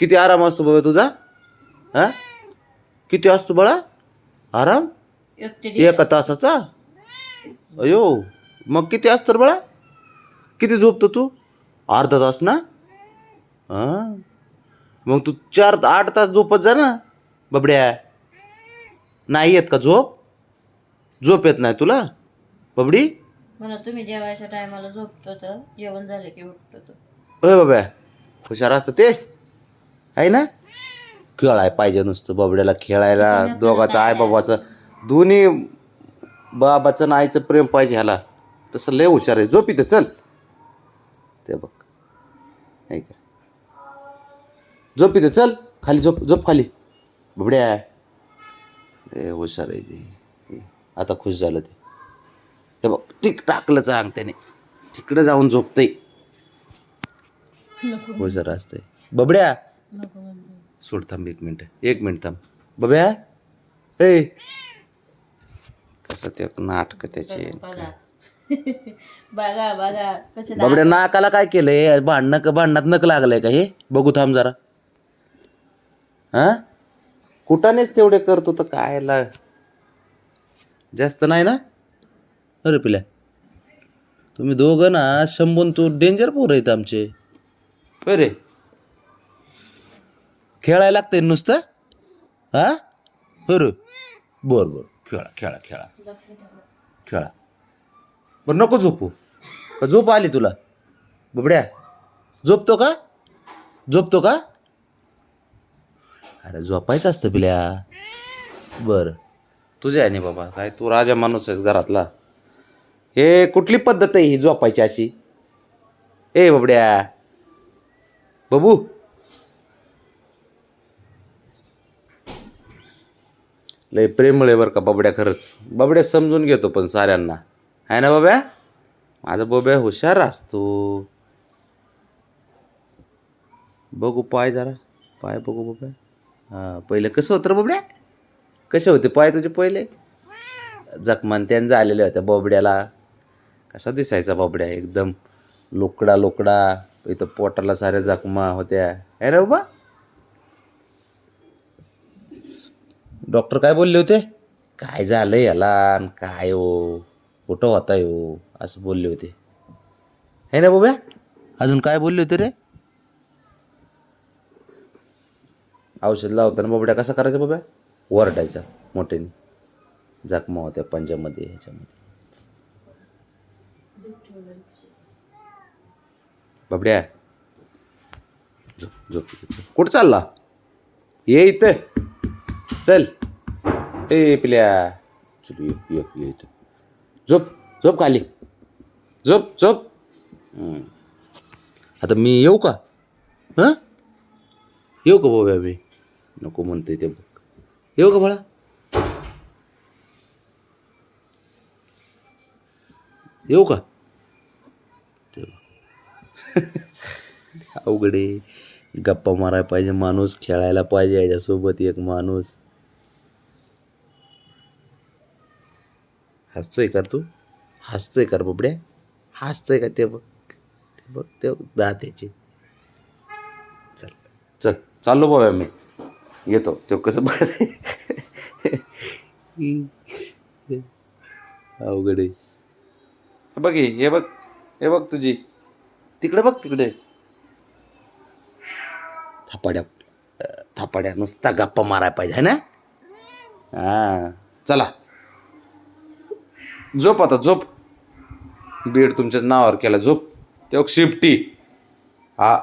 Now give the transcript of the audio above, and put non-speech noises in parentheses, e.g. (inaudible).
किती आराम असतो बाबा तुझा? हा? किती असतो बाळा? आराम? एक तासाचा? अयो मग किती असतं रे बाळा? किती झोपतो तू? अर्धा तास ना? हां? मग तू चार आठ तास झोपत जा ना बबड्या. नाही येत का झोप? झोप येत नाही तुला? बबडी? मला तुम्ही जेवायच्या टायमाला झोपतो तर जेवण झालं की उठतो होय बाब्या हुशार असतं ते. आहे ना? खेळाय पाहिजे नुसतं बाबड्याला खेळायला दोघाचं आई बाबाचं दोन्ही बाबाचं आणि आईचं प्रेम पाहिजे ह्याला. तसं लय हुशार आहे. झोप इथे चल. ते बघ. नाही का झोप इथे चल. खाली झोप झोप खाली. बबड्या. ते हुशार आहे ते. आता खुश झालं ते. हे बघ टिक टाकलं चांग त्याने. तिकडे जाऊन झोपतंय. हुशार असतंय. बबड्या. सोड थांब एक मिनिट. एक मिनिट थांब. बब्या? ए! कसं ते नाटक त्याचे. (laughs) बघा. बघा बबड्या नाकाला काय केलंय? भांडणं का भांडणात नक लागलंय का हे? बघू थांब जरा. हा? कुठानेच तेवढे करतो तर काय ला जास्त नाही ना? अरे पिल्या. तुम्ही दोघं ना शंभून तू डेंजर पोर आहेत आमचे. होय रे. खेळायला लागतंय नुसतं? हा? हो बरं बर बर खेळा खेळा खेळा. खेळा. बरं नको झोपू. का झोप आली तुला? बबड्या झोपतो का? झोपतो का? अरे झोपायचं असतं पिल्या. बरं. तुझ्या आहे नाही बाबा. काय तू राजा माणूस आहेस घरातला. हे कुठली पद्धत आहे ही झोपायची अशी? ए बबड्या. बबू. लय प्रेमळ आहे बरं का बाबड्या खरंच. बाबड्या समजून घेतो पण साऱ्यांना. आहे ना बाब्या माझा बाब्या हुशार असतो. बघू पाय जरा. पाय बघू बाब्या हां पहिले कसं होतं रे बाबड्या? कसे होते पाय तुझे पहिले? जखमान त्यान झालेल्या होत्या बोबड्याला. कसा दिसायचा बोबड्या एकदम लोकडा लोकडा इथं पोटाला साऱ्या जखमा होत्या. आहे ना बाबा? डॉक्टर काय बोलले होते? काय झालं याला काय हो? कुठं होता हो? असं बोलले होते. है ना बोब्या? अजून काय बोलले होते रे? औषध लावताना बाबड्या कसा करायचा बाब्या? वरडायचा मोठ्याने. जखमा होत्या पंजामध्ये ह्याच्यामध्ये. बाबड्या झोप झोप. कुठं चालला? ये इथं. चल. ए पिल्या. चल ये ये ये झोप झोप खाली झोप झोप. आता मी येऊ का? हां? येऊ का बाबा मी नको म्हणते ते. बघ येऊ का बाळा? येऊ का? (laughs) अवघडे गप्पा मारायला पाहिजे माणूस खेळायला पाहिजे याच्यासोबत एक माणूस. हसतोय का तू? हसतोय का रे हसतोय का ते बघ? ते बघ ते बघ त्याचे चल चल चाललो बाबा मी. येतो. तो कसं बघत अवघड आहे. बघ हे बघ हे बघ तुझी. तिकडे बघ तिकडे. थापाड्या थापाड्या नुसता गप्पा मारायला पाहिजे है ना? हां चला. झोप आता झोप. बीड तुमच्याच नावावर केला झोप. तेव्हा शिफ्टी. हा.